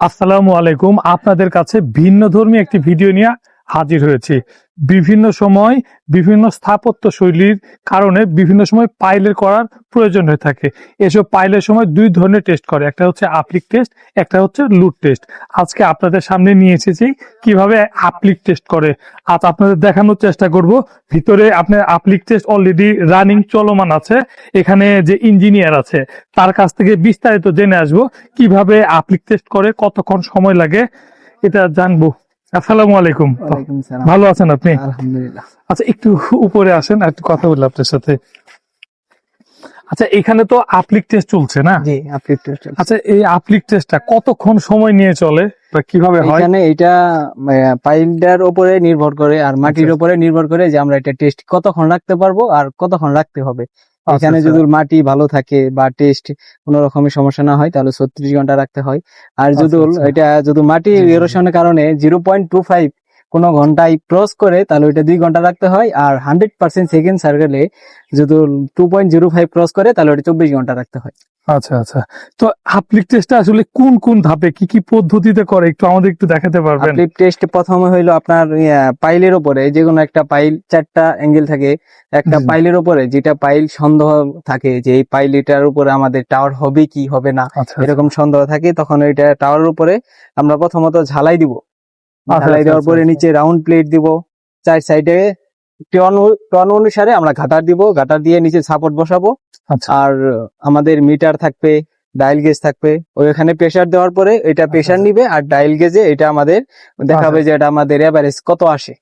আসসালামু আলাইকুম। আপনাদের কাছে ভিন্ন ধর্মী একটি ভিডিও নিয়ে হাজির হয়েছি। বিভিন্ন সময় বিভিন্ন স্থাপত্য শৈলীর কারণে বিভিন্ন সময় পাইলের করার প্রয়োজন হয়ে থাকে। এসব পাইলের সময় দুই ধরনের টেস্ট করে, একটা হচ্ছে আপলিক টেস্ট একটা হচ্ছে লুট টেস্ট আজকে আপনাদের সামনে নিয়ে এসেছি কীভাবে আপলিক টেস্ট করে। আজ আপনাদের দেখানোর চেষ্টা করব, ভিতরে আপনার আপলিক টেস্ট অলরেডি রানিং চলমান আছে। এখানে যে ইঞ্জিনিয়ার আছে, তার কাছ থেকে বিস্তারিত জেনে আসব কীভাবে আপলিক টেস্ট করে, কতক্ষণ সময় লাগে, এটা জানব। আসসালামু আলাইকুম। ভালো আছেন আপনি? আলহামদুলিল্লাহ। আচ্ছা একটু উপরে আসেন একটু কথা বলি আপনার সাথে। আচ্ছা এখানে তো আপলিক টেস্ট চলছে না? জি একটু চলুন। আচ্ছা এই আপলিক টেস্টটা কতক্ষণ সময় নিয়ে চলে? বা কীভাবে হয়? এখানে এটা পাইলটার উপরে নির্ভর করে আর মাটির আচ্ছা। উপরে নির্ভর করে যে আমরা এটা টেস্ট কতক্ষণ রাখতে পারব আর কতক্ষণ রাখতে হবে। এখানে আচ্ছা। যদি মাটি ভালো থাকে বা টেস্ট কোনো রকমের সমস্যা না হয় তাহলে ছত্রিশ ঘণ্টা রাখতে হয় আর যদি আচ্ছা, আচ্ছা। এটা যদি মাটি। এরোশনের কারণে জিরো পয়েন্ট টু ফাইভ কোনো ঘন্টায় ক্রস করে তাহলে ওইটা দুই ঘণ্টা রাখতে হয়। আর হান্ড্রেড পার্সেন্ট সেকেন্ড সার্কেলে যদি two point zero five cross করে তাহলে ওটা চব্বিশ ঘণ্টা রাখতে হয়। আচ্ছা আচ্ছা। তো আপলিক টেস্টটা আসলে কোন কোন ধাপে কি কি পদ্ধতিতে করে? একটু আমাদের একটু দেখাতে পারবেন। আপনি টেস্ট প্রথমে হইল আপনার পাইলের উপরে যে কোনো একটা পাইল চারটা অ্যাঙ্গেল থাকে। একটা পাইলের উপরে যেটা পাইল সন্দেহ থাকে যে এই পাইল এটার উপরে আমাদের টাওয়ার হবে কি হবে না আচ্ছা এরকম সন্দেহ থাকে তখন ওইটা টাওয়ারের উপরে আমরা প্রথমত ঝালাই দিব। আচ্ছা, আচ্ছা, দেওয়ার আচ্ছা, পরে আচ্ছা। নিচে রাউন্ড প্লেট দিব চার সাইডে টন টন অনুসারে আমরা ঘাটার দিব ঘাটার দিয়ে নিচে সাপোর্ট বসাবো। আচ্ছা। আর আমাদের মিটার থাকবে ডায়াল গেজ থাকবে ওইখানে প্রেসার দেওয়ার পরে এটা প্রেসার আচ্ছা। নিবে আর ডায়াল গেজে এটা আমাদের দেখাবে যে এটা আমাদের এভারেজ কত আসে।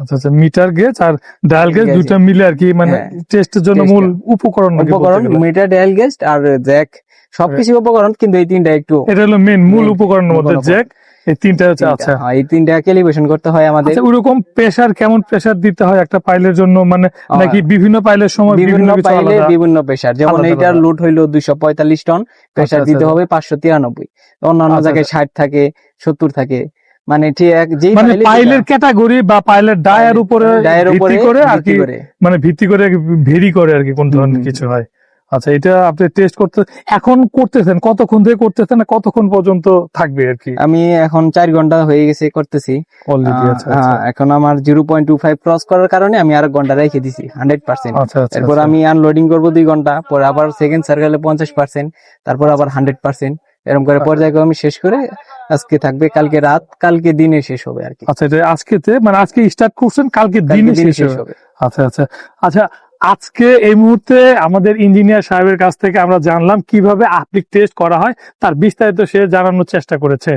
আচ্ছা আচ্ছা মিটার গেজ আর ডায়াল গেজ। দুটো মিলে আর কি মানে হ্যাঁ, টেস্টের জন্য মূল উপকরণ উপকরণ মিটার ডায়াল গেজ আর জ্যাক সবকিছু উপকরণ কিন্তু এই তিনটা একটু এটা হলো মেন মূল উপকরণের মধ্যে। জ্যাক এই তিনটা হচ্ছে আচ্ছা। হ্যাঁ, এই তিনটা ক্যালিব্রেশন করতে হয় আমাদের। আচ্ছা ওইরকম প্রেসার কেমন প্রেসার দিতে হয় একটা পাইলের জন্য? মানে নাকি বিভিন্ন পাইলের সময় বিভিন্ন পাইলে বিভিন্ন প্রেসার যেমন এইটার। লুট হইল দুইশো পঁয়তাল্লিশ টন। প্রেসার আচ্ছা, দিতে আচ্ছা। হবে পাঁচশো তিরানব্বই। অন্যান্য জায়গায় ষাট থাকে সত্তর থাকে। মানে ঠিক এক মানে পাইলের ক্যাটাগরি বা পাইলের ডায়ের উপরে ডায়ের উপরে ভিত্তি করে আর কি করে। মানে ভিত্তি করে ভেরি করে আর কি কোন ধরনের কিছু হয়। আচ্ছা এটা আপনি টেস্ট করতে এখন করতেছেন? কতক্ষণ থেকে করতেছেন কতক্ষণ পর্যন্ত থাকবে আর কি? আমি এখন চার ঘণ্টা হয়ে গেছে করতেছি। আচ্ছা আচ্ছা। এখন আমার zero point two five cross করার কারণে আমি আর ঘণ্টা রেখে দিছি হান্ড্রেড পার্সেন্ট আচ্ছা আচ্ছা এরপর। আমি আনলোডিং করব দুই ঘণ্টা পরে আবার সেকেন্ড সার্কেলে পঞ্চাশ পার্সেন্ট তারপর আবার হান্ড্রেড পার্সেন্ট এরকম করে। পর্যায়ক্রমে আমি শেষ করে আজকে থাকবে কালকে রাত কালকে দিনে শেষ হবে আর কি। আচ্ছা এটা আজকেতে মানে আজকে স্টার্ট করছেন কালকে দিনে শেষ হবে। আচ্ছা আচ্ছা। আচ্ছা আজকে এই মুহূর্তে আমাদের ইঞ্জিনিয়ার সাহেবের কাছ থেকে আমরা জানলাম কীভাবে আপলিক টেস্ট করা হয়। তার বিস্তারিত সে জানানোর চেষ্টা করেছে।